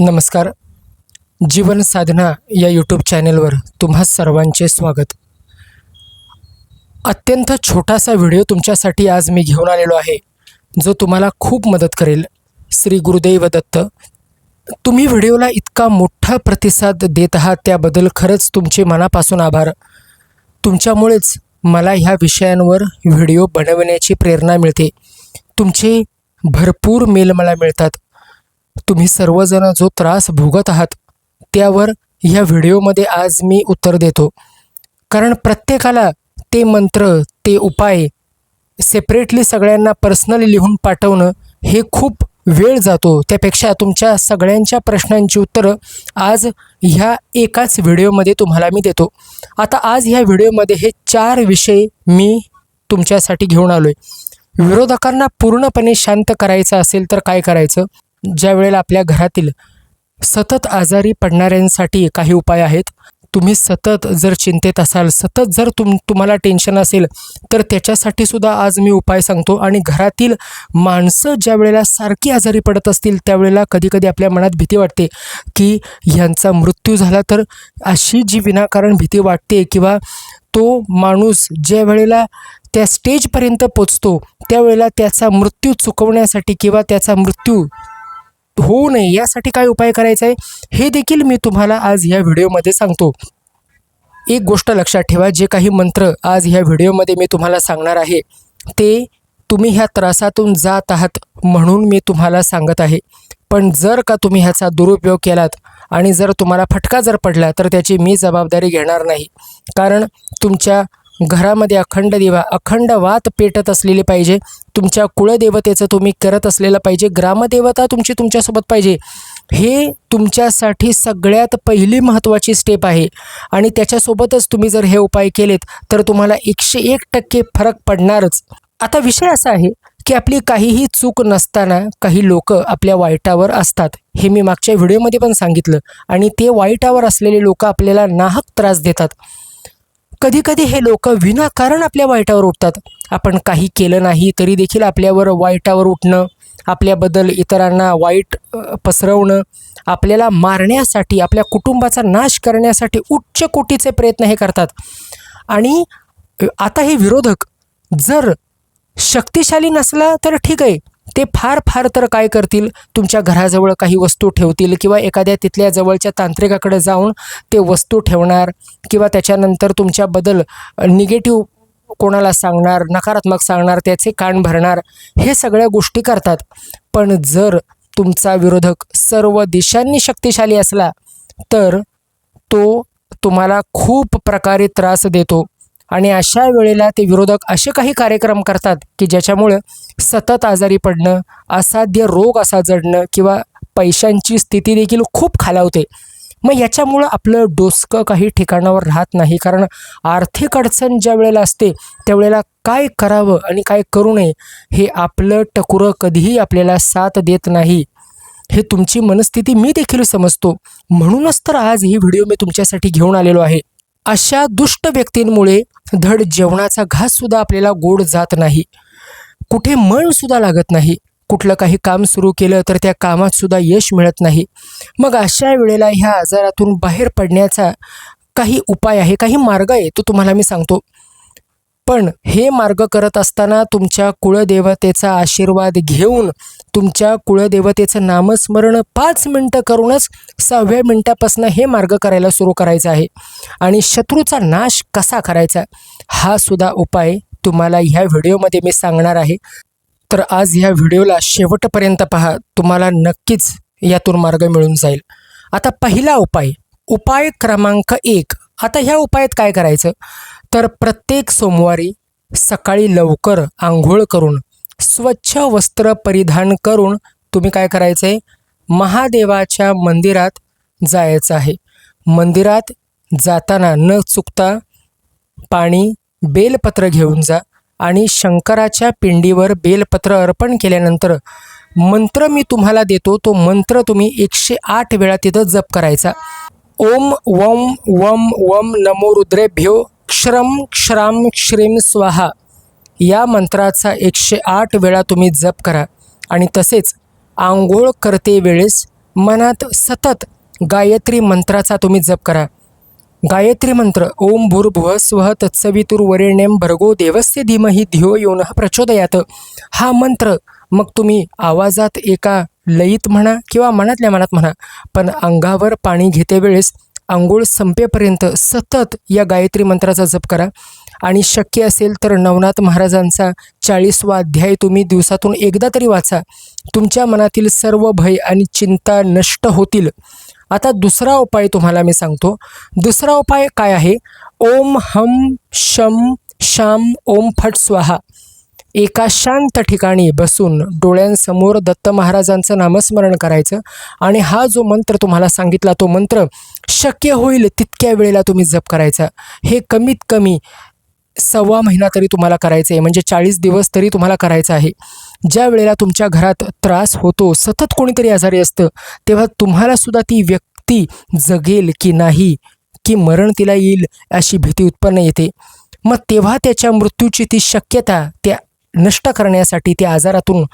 नमस्कार. जीवन साधना या यूट्यूब चॅनेलवर तुम्हा सर्वांचे स्वागत. अत्यंत छोटासा व्हिडिओ तुमच्यासाठी आज मी घेऊन आलेलो आहे जो तुम्हाला खूप मदत करेल. श्री गुरुदेव दत्त तुम्ही व्हिडिओला इतका मोठा प्रतिसाद देत आहात त्याबद्दल खरंच तुमचे मनापासून आभार. तुमच्यामुळेच मला ह्या विषयांवर व्हिडिओ बनवण्याची प्रेरणा मिळते. तुमचे भरपूर मेल मला मिळतात. तुम्ही सर्वजण जो त्रास भोगत आहात त्यावर ह्या व्हिडिओमध्ये आज मी उत्तर देतो. कारण प्रत्येकाला ते मंत्र ते उपाय सेपरेटली सगळ्यांना पर्सनली लिहून पाठवणं हे खूप वेळ जातो. त्यापेक्षा तुमच्या सगळ्यांच्या प्रश्नांची उत्तरं आज ह्या एकाच व्हिडिओमध्ये तुम्हाला मी देतो. आता आज ह्या व्हिडिओमध्ये हे चार विषय मी तुमच्यासाठी घेऊन आलो आहे विरोधकांना पूर्णपणे शांत करायचं असेल तर काय करायचं? ज्या वेळेला आपल्या घरातील सतत आजारी पडणाऱ्यांसाठी काही उपाय आहेत तुम्ही सतत जर चिंतेत असाल सतत जर तुम तुम्हाला टेन्शन असेल तर त्याच्यासाठी सुद्धा आज मी उपाय सांगतो. आणि घरातील माणसं ज्या वेळेला सारखी आजारी पडत असतील त्यावेळेला कधीकधी आपल्या मनात भीती वाटते की ह्यांचा मृत्यू झाला तर अशी जी विनाकारण भीती वाटते किंवा तो माणूस ज्या वेळेला त्या स्टेजपर्यंत पोचतो त्यावेळेला त्याचा मृत्यू चुकवण्यासाठी किंवा त्याचा मृत्यू होऊ नये यासाठी काय उपाय करायचा आहे? हे देखील मी तुम्हाला आज ह्या व्हिडिओमध्ये सांगतो. एक गोष्ट लक्षात ठेवा जे काही मंत्र आज ह्या व्हिडिओमध्ये मी तुम्हाला सांगणार आहे ते तुम्ही ह्या त्रासातून जात आहात म्हणून मी तुम्हाला सांगत आहे. पण जर का तुम्ही ह्याचा दुरुपयोग केलात आणि जर तुम्हाला फटका जर पडला तर त्याची मी जबाबदारी घेणार नाही. कारण तुमच्या घरामध्ये अखंड दिवा अखंड वात पेटत असलेली पाहिजे. तुमच्या कुळदेवतेचं तुम्ही करत असलेलं पाहिजे. ग्रामदेवता तुमची तुमच्यासोबत पाहिजे. हे तुमच्यासाठी सगळ्यात पहिली महत्त्वाची स्टेप आहे. आणि त्याच्यासोबतच तुम्ही जर हे उपाय केलेत तर तुम्हाला एकशे एक टक्के फरक पडणारच. आता विषय असा आहे की आपली काहीही चूक नसताना काही लोक आपल्या वाईटावर असतात. हे मी मागच्या व्हिडिओमध्ये पण सांगितलं. आणि ते वाईटावर असलेले लोक आपल्याला नाहक त्रास देतात. कधीकधी हे लोक विनाकारण आपल्या वाईटावर उठतात. आपण काही केलं नाही तरी देखील आपल्यावर वाईटावर उठणं आपल्याबद्दल इतरांना वाईट पसरवणं आपल्याला मारण्यासाठी आपल्या कुटुंबाचा नाश करण्यासाठी उच्च कोटीचे प्रयत्न हे करतात. आणि आता हे विरोधक जर शक्तिशाली नसला तर ठीक आहे. ते फार फार तर काय करतील? तुमच्या घराजवळ काही वस्तू ठेवतील किंवा एखाद्या तिथल्या जवळच्या तांत्रिकाकडे जाऊन ते वस्तू ठेवणार किंवा त्याच्यानंतर तुमच्याबद्दल निगेटिव्ह कोणाला सांगणार नकारात्मक सांगणार त्याचे कान भरणार हे सगळ्या गोष्टी करतात. पण जर तुमचा विरोधक सर्व दिशांनी शक्तिशाली असला तर तो तुम्हाला खूप प्रकारे त्रास देतो. आणि अशा वेळेला ते विरोधक असे काही कार्यक्रम करतात की ज्याच्यामुळं सतत आजारी पडणं असाध्य रोग असा जडणं किंवा पैशांची स्थिती देखील खूप खालावते. मग याच्यामुळं आपलं डोसकं काही ठिकाणावर राहत नाही. कारण आर्थिक अडचण ज्या वेळेला असते त्यावेळेला काय करावं आणि काय करू नये हे आपलं टकुरं कधीही आपल्याला साथ देत नाही. हे तुमची मनस्थिती मी देखील समजतो. म्हणूनच तर आज ही व्हिडिओ मी तुमच्यासाठी घेऊन आलेलो आहे. अशा दुष्ट व्यक्तींमुळे धड जेवणाचा घाससुद्धा आपल्याला गोड जात नाही. कुठे मनसुद्धा लागत नाही. कुठलं काही काम सुरू केलं तर त्या कामात सुद्धा यश मिळत नाही. मग अशा वेळेला ह्या आजारातून बाहेर पडण्याचा काही उपाय आहे काही मार्ग आहे तो तुम्हाला मी सांगतो. पण हे मार्ग करत असताना तुमच्या कुळदेवतेचा आशीर्वाद घेऊन तुमच्या कुळदेवतेचं नामस्मरण पाच मिनटं करूनच सहाव्या मिनटापासून हे मार्ग करायला सुरू करायचं आहे. आणि शत्रूचा नाश कसा करायचा? हा सुद्धा उपाय तुम्हाला ह्या व्हिडिओमध्ये मी सांगणार आहे. तर आज ह्या व्हिडिओला शेवटपर्यंत पहा. तुम्हाला नक्कीच यातून मार्ग मिळून जाईल. आता पहिला उपाय उपाय क्रमांक एक. आता ह्या उपायात काय करायचं? तर प्रत्येक सोमवारी सकाळी लवकर आंघोळ करून स्वच्छ वस्त्र परिधान करून तुम्ही काय करायचं आहे महादेवाच्या मंदिरात जायचं आहे. मंदिरात जाताना न चुकता पाणी बेलपत्र घेऊन जा आणि शंकराच्या पिंडीवर बेलपत्र अर्पण केल्यानंतर मंत्र मी तुम्हाला देतो तो मंत्र तुम्ही एकशे आठ वेळा तिथं जप करायचा. ओम वम वम वम नमो रुद्रेभ्यो क्षरम क्षराम श्रीम स्वाहा. या मंत्राचा एकशे आठ वेळा तुम्ही जप करा. आणि तसेच आंघोळ करते वेळेस मनात सतत गायत्री मंत्राचा तुम्ही जप करा. गायत्री मंत्र ओम भूर्भुव स्व तत्सवितुर्वरेण्यम भर्गो देवस्य धीमही धियो येऊन प्रचोदयात. हा मंत्र मग तुम्ही आवाजात एका लयीत म्हणा किंवा मनातल्या मनात म्हणा पण अंगावर पाणी घेते वेळेस आंघोळ संपेपर्यंत सतत या गायत्री मंत्राचा जप करा. आणि शक्य असेल तर नवनाथ महाराजांचा चाळीसवा अध्याय तुम्ही दिवसातून एकदा तरी वाचा. तुमच्या मनातील सर्व भय आणि चिंता नष्ट होतील. आता दुसरा उपाय तुम्हाला मी सांगतो. दुसरा उपाय काय आहे? ओम हम शम शाम ओम फट स्वाहा. एका शांत ठिकाणी बसून डोळ्यांसमोर दत्त महाराजांचं नामस्मरण करायचं आणि हा जो मंत्र तुम्हाला सांगितला तो मंत्र शक्य होईल तितक्या वेळेला तुम्ही जप करायचा. हे कमीत कमी सव्वा महिना तरी तुम्हाला करायचं आहे म्हणजे चाळीस दिवस तरी तुम्हाला करायचं आहे. ज्या वेळेला तुमच्या घरात त्रास होतो सतत कोणीतरी आजारी असतं तेव्हा तुम्हालासुद्धा ती व्यक्ती जगेल की नाही की मरण तिला येईल अशी भीती उत्पन्न येते. मग तेव्हा त्याच्या मृत्यूची ती शक्यता त्या नष्ट करण्यासाठी त्या आजारातून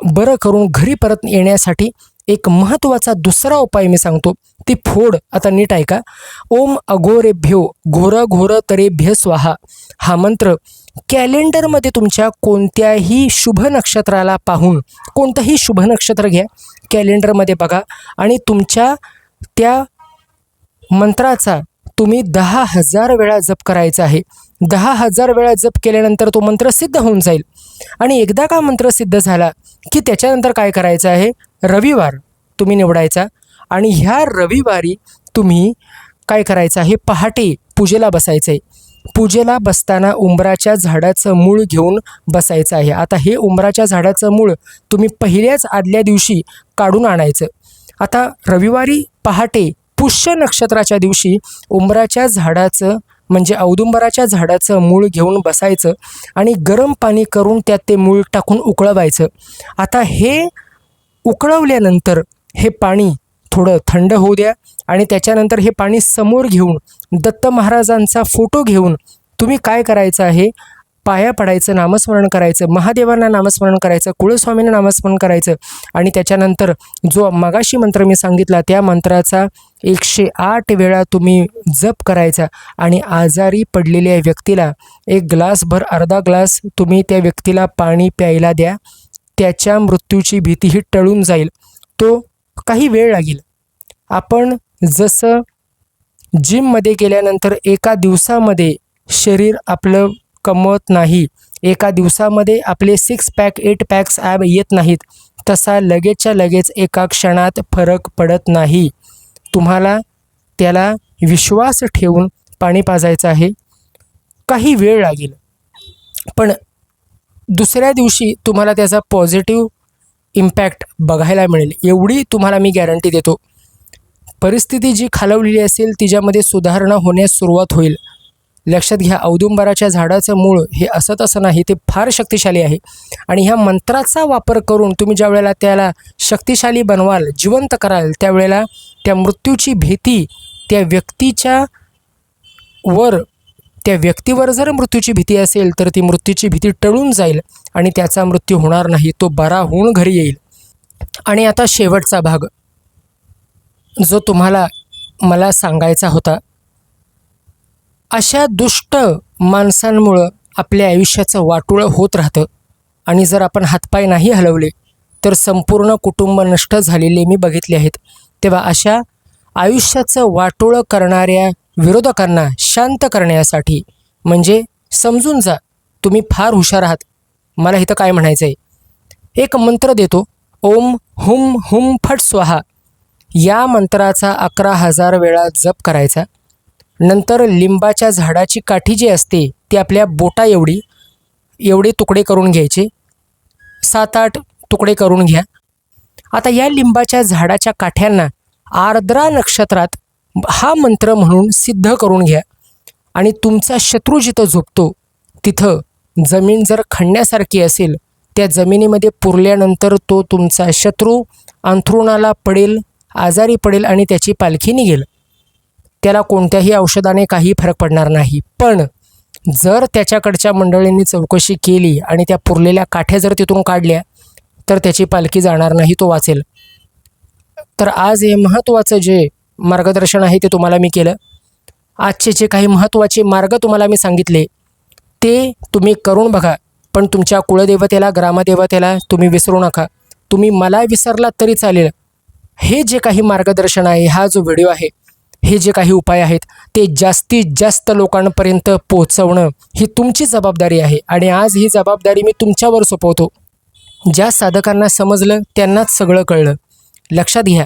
बरं करून घरी परत येण्यासाठी एक महत्त्वाचा दुसरा उपाय मी सांगतो. ती फोड. आता नीट ऐका. ओम अघोरेभ्यो घोर घोर तरेभ्य स्वाहा. हा मंत्र कॅलेंडरमध्ये तुमच्या कोणत्याही शुभ नक्षत्राला पाहून कोणतंही शुभ नक्षत्र घ्या. कॅलेंडरमध्ये बघा. आणि तुमच्या त्या मंत्राचा तुम्ही दहा हजार वेळा जप करायचा आहे. दहा हजार वेळा जप केल्यानंतर तो मंत्र सिद्ध होऊन जाईल. आणि एकदा का मंत्र सिद्ध झाला की त्याच्यानंतर काय करायचं आहे? रविवार तुम्ही निवडायचा आणि ह्या रविवारी तुम्ही काय करायचं आहे? पहाटे पूजेला बसायचं आहे. पूजेला बसताना उंबराच्या झाडाचं मूळ घेऊन बसायचं आहे. आता हे उंबराच्या झाडाचं मूळ तुम्ही पहिल्याच आदल्या दिवशी काढून आणायचं. आता रविवारी पहाटे पुष्य नक्षत्राच्या दिवशी उंबराच्या झाडाचं म्हणजे औदुंबराच्या झाडाचं मूळ घेऊन बसायचं आणि गरम पाणी करून त्यात ते मूळ टाकून उकळवायचं. आता हे उकळवल्यानंतर हे पाणी थोडं थंड होऊ द्या आणि त्याच्यानंतर हे पाणी समोर घेऊन दत्त महाराजांचा फोटो घेऊन तुम्ही काय करायचं आहे? पाया पडायचं नामस्मरण करायचं महादेवांना नामस्मरण करायचं कुळस्वामींना नामस्मरण करायचं आणि त्याच्यानंतर जो मगाशी मंत्र मी सांगितला त्या मंत्राचा एकशे आठ वेळा तुम्ही जप करायचा आणि आजारी पडलेल्या व्यक्तीला एक ग्लासभर अर्धा ग्लास तुम्ही त्या व्यक्तीला पाणी प्यायला द्या. त्याच्या मृत्यूची भीतीही टळून जाईल. तो काही वेळ लागेल. आपण जसं जिममध्ये गेल्यानंतर एका दिवसामध्ये शरीर आपलं कमवत नाही एका दिवसामध्ये आपले six pack eight packs ab येत नाहीत तसा लगेचच्या लगेच एका क्षणात फरक पडत नाही. तुम्हाला त्याला विश्वास ठेवून पाणी पाजायचं आहे. काही वेळ लागेल. पण दुसऱ्या दिवशी तुम्हाला त्याचा पॉझिटिव्ह इम्पॅक्ट बघायला मिळेल. एवढी तुम्हाला मी गॅरंटी देतो. परिस्थिती जी खालवलेली असेल तिच्यामध्ये सुधारणा होण्यास सुरुवात होईल. लक्षात घ्या औदुंबराच्या झाडाचं मूळ हे असं तसं नाही ते फार शक्तिशाली आहे. आणि ह्या मंत्राचा वापर करून तुम्ही ज्या वेळेला त्याला शक्तिशाली बनवाल जिवंत कराल त्यावेळेला त्या मृत्यूची भीती त्या व्यक्तीच्या वर त्या व्यक्तीवर जर मृत्यूची भीती असेल तर ती मृत्यूची भीती टळून जाईल आणि त्याचा मृत्यू होणार नाही. तो बरा होऊन घरी येईल. आणि आता शेवटचा भाग. जो तुम्हाला मला सांगायचा होता अशा दुष्ट माणसांमुळं आपल्या आयुष्याचं वाटोळं होत राहतं. आणि जर आपण हातपाय नाही हलवले तर संपूर्ण कुटुंब नष्ट झालेले मी बघितले आहेत. तेव्हा अशा आयुष्याचं वाटोळं करणाऱ्या विरोधकांना शांत करण्यासाठी. म्हणजे समजून जा तुम्ही फार हुशार आहात. मला इथं काय म्हणायचं आहे एक मंत्र देतो ओम हुम हुम फट स्वाहा. या मंत्राचा अकरा हजार वेळा जप करायचा. नंतर लिंबाच्या झाडाची काठी जी असते ती आपल्या बोटा एवढी एवढे तुकडे करून घ्यायचे. सात आठ तुकडे करून घ्या. आता या लिंबाच्या झाडाच्या काठ्यांना आर्द्रा नक्षत्रात हा मंत्र म्हणून सिद्ध करून घ्या. आणि तुमचा शत्रू जिथं झोपतो तिथं जमीन जर खणण्यासारखी असेल त्या जमिनीमध्ये पुरल्यानंतर तो तुमचा शत्रू अंथरुणाला पडेल आजारी पडेल आणि त्याची पालखी निघेल. त्याला कोणत्याही औषधाने काही फरक पडणार नाही. पण जर त्याच्याकडच्या मंडळींनी चौकशी केली आणि त्या पुरलेल्या काठ्या जर तिथून काढल्या तर त्याची पालखी जाणार नाही तो वाचेल. तर आज हे महत्त्वाचं जे मार्गदर्शन आहे ते तुम्हाला मी केलं. आजचे जे काही महत्त्वाचे मार्ग तुम्हाला मी सांगितले ते तुम्ही करून बघा. पण तुमच्या कुळदेवतेला ग्रामदेवतेला तुम्ही विसरू नका. तुम्ही मला विसरलात तरी चालेल. हे जे काही मार्गदर्शन आहे हा जो व्हिडिओ आहे हे जे काही उपाय आहेत ते जास्तीत जास्त लोकांपर्यंत पोहोचवणं ही तुमची जबाबदारी आहे. आणि आज ही जबाबदारी मी तुमच्यावर सोपवतो. ज्या साधकांना समजलं त्यांनाच सगळं कळलं. लक्षात घ्या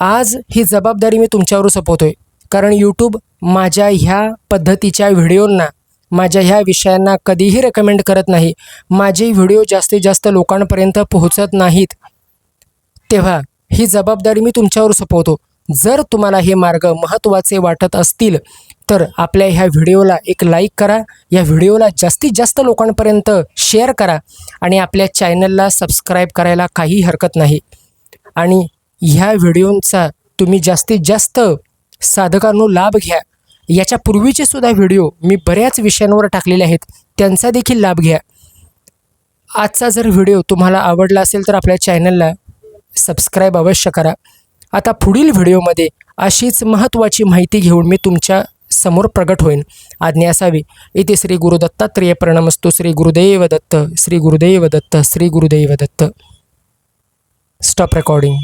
आज ही जबाबदारी मी तुमच्यावर सोपवतोय. कारण यूट्यूब माझ्या ह्या पद्धतीच्या व्हिडिओंना माझ्या ह्या विषयांना कधीही रेकमेंड करत नाही. माझे व्हिडिओ जास्तीत जास्त लोकांपर्यंत पोहोचत नाहीत. तेव्हा ही जबाबदारी मी तुमच्यावर सोपवतो. जर तुम्हाला हे मार्ग महत्त्वाचे वाटत असतील तर आपल्या ह्या व्हिडिओला एक लाईक करा या व्हिडिओला जास्तीत जास्त लोकांपर्यंत शेअर करा आणि आपल्या चॅनलला सबस्क्राईब करायला काही हरकत नाही. आणि ह्या व्हिडिओंचा तुम्ही जास्तीत जास्त साधकांनो लाभ घ्या. याच्या पूर्वीचे सुद्धा व्हिडिओ मी बऱ्याच विषयांवर टाकलेले आहेत. त्यांचा देखील लाभ घ्या. आजचा जर व्हिडिओ तुम्हाला आवडला असेल तर आपल्या चॅनलला सबस्क्राईब अवश्य करा. आता पुढील व्हिडिओमध्ये अशीच महत्त्वाची माहिती घेऊन मी तुमच्यासमोर प्रगट होईन. आज्ञा असावी. इथे श्री गुरु दत्तात्रेय श्री गुरुदेव दत्त श्री गुरुदेव दत्त श्री गुरुदेव दत्त. Stop recording